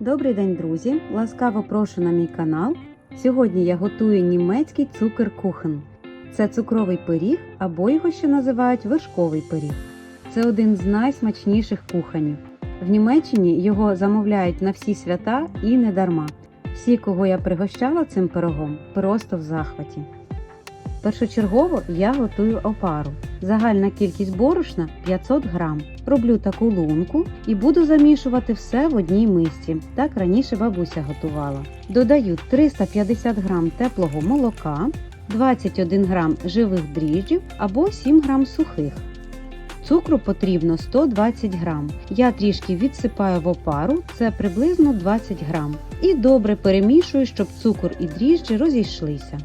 Добрий день, друзі! Ласкаво прошу на мій канал. Сьогодні я готую німецький цукер-кухен. Це цукровий пиріг або його ще називають вершковий пиріг. Це один з найсмачніших кухонів. В Німеччині його замовляють на всі свята і не дарма. Всі, кого я пригощала цим пирогом, просто в захваті. Першочергово я готую опару. Загальна кількість борошна 500 грам. Роблю таку лунку і буду замішувати все в одній мисці. Так раніше бабуся готувала. Додаю 350 грам теплого молока, 21 грам живих дріжджів або 7 грам сухих. Цукру потрібно 120 грам. Я трішки відсипаю в опару, це приблизно 20 грам. І добре перемішую, щоб цукор і дріжджі розійшлися.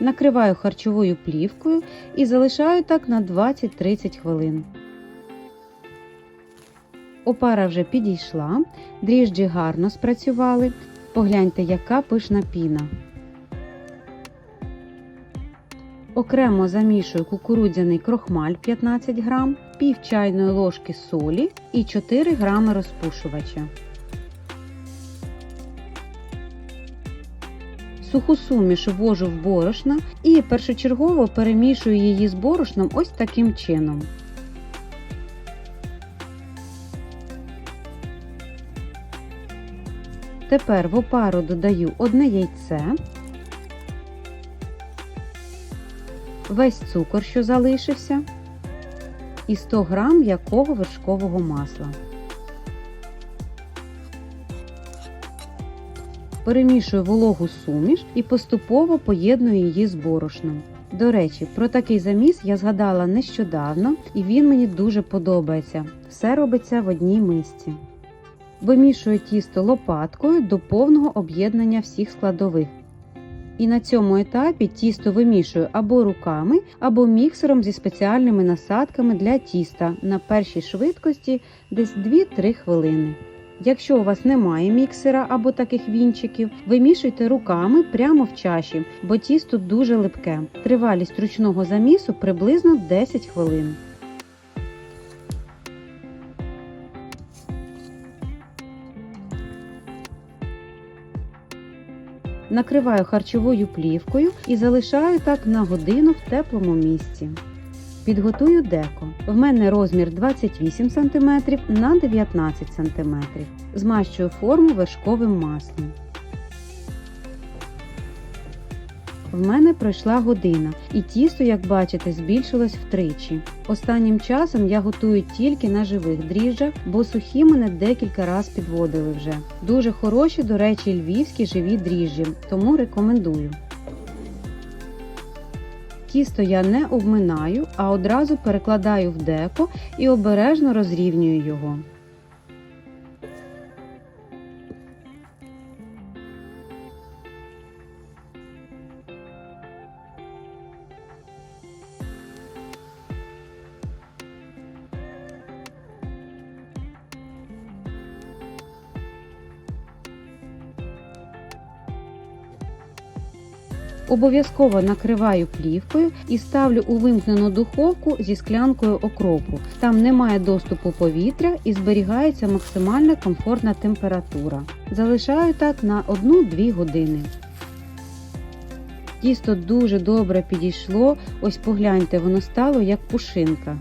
Накриваю харчовою плівкою і залишаю так на 20-30 хвилин. Опара вже підійшла, дріжджі гарно спрацювали. Погляньте, яка пишна піна. Окремо замішую кукурудзяний крохмаль 15 грам, пів чайної ложки солі і 4 грами розпушувача. Суху суміш ввожу в борошно і першочергово перемішую її з борошном ось таким чином. Тепер в опару додаю одне яйце, весь цукор, що залишився, і 100 г м'якого вершкового масла. Перемішую вологу суміш і поступово поєдную її з борошном. До речі, про такий заміс я згадала нещодавно і він мені дуже подобається. Все робиться в одній мисці. Вимішую тісто лопаткою до повного об'єднання всіх складових. І на цьому етапі тісто вимішую або руками, або міксером зі спеціальними насадками для тіста на першій швидкості десь 2-3 хвилини. Якщо у вас немає міксера або таких вінчиків, вимішуйте руками прямо в чаші, бо тісто дуже липке. Тривалість ручного замісу приблизно 10 хвилин. Накриваю харчовою плівкою і залишаю так на годину в теплому місці. Підготую деко. В мене розмір 28 см на 19 см. Змащую форму вершковим маслом. В мене пройшла година, і тісто, як бачите, збільшилось втричі. Останнім часом я готую тільки на живих дріжджах, бо сухі мене декілька разів підводили вже. Дуже хороші, до речі, львівські живі дріжджі, тому рекомендую. Тісто я не обминаю, а одразу перекладаю в деко і обережно розрівнюю його. Обов'язково накриваю плівкою і ставлю у вимкнену духовку зі склянкою окропу. Там немає доступу повітря і зберігається максимальна комфортна температура. Залишаю так на 1-2 години. Тісто дуже добре підійшло, ось погляньте, воно стало як пушинка.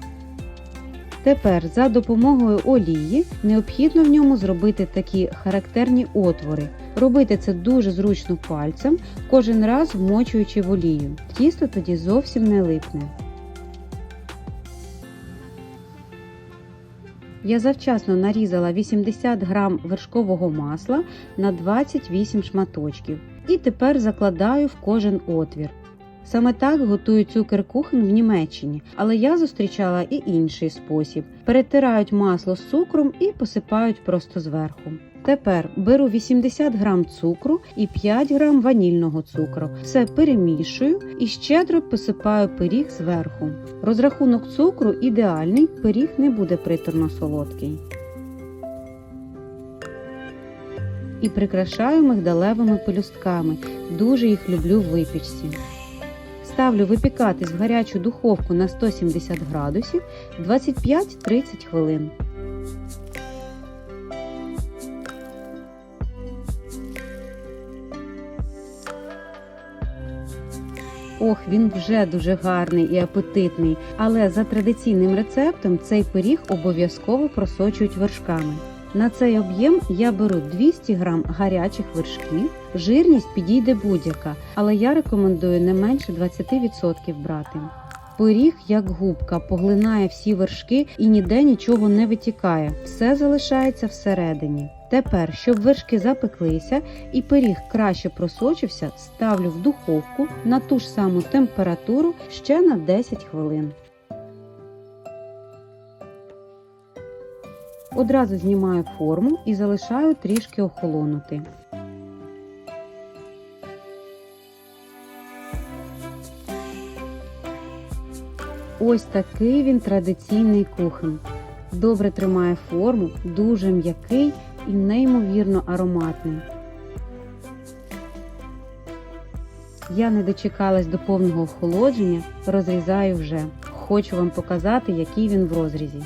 Тепер за допомогою олії необхідно в ньому зробити такі характерні отвори. Робити це дуже зручно пальцем, кожен раз вмочуючи в олію. Тісто тоді зовсім не липне. Я завчасно нарізала 80 г вершкового масла на 28 шматочків і тепер закладаю в кожен отвір. Саме так готують цукер-кухен в Німеччині, але я зустрічала і інший спосіб: перетирають масло з цукром і посипають просто зверху. Тепер беру 80 грам цукру і 5 грам ванільного цукру. Все перемішую і щедро посипаю пиріг зверху. Розрахунок цукру ідеальний, пиріг не буде приторно солодкий. І прикрашаю мигдалевими пелюстками. Дуже їх люблю в випічці. Ставлю випікатись в гарячу духовку на 170 градусів 25-30 хвилин. Ох, він вже дуже гарний і апетитний, але за традиційним рецептом цей пиріг обов'язково просочують вершками. На цей об'єм я беру 200 г гарячих вершків, жирність підійде будь-яка, але я рекомендую не менше 20% брати. Пиріг, як губка, поглинає всі вершки і ніде нічого не витікає, все залишається всередині. Тепер, щоб вершки запеклися і пиріг краще просочився, ставлю в духовку на ту ж саму температуру ще на 10 хвилин. Одразу знімаю форму і залишаю трішки охолонути. Ось такий він традиційний кухонь. Добре тримає форму, дуже м'який і неймовірно ароматний. Я не дочекалась до повного охолодження, розрізаю вже. Хочу вам показати, який він в розрізі.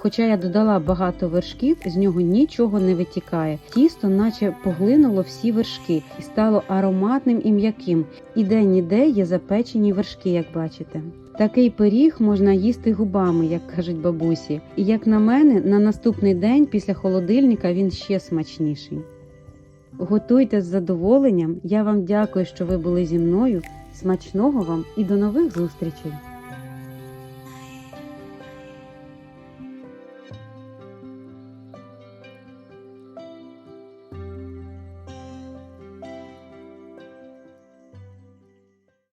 Хоча я додала багато вершків, з нього нічого не витікає. Тісто наче поглинуло всі вершки і стало ароматним і м'яким. І де-ніде є запечені вершки, як бачите. Такий пиріг можна їсти губами, як кажуть бабусі. І як на мене, на наступний день після холодильника він ще смачніший. Готуйте з задоволенням. Я вам дякую, що ви були зі мною. Смачного вам і до нових зустрічей!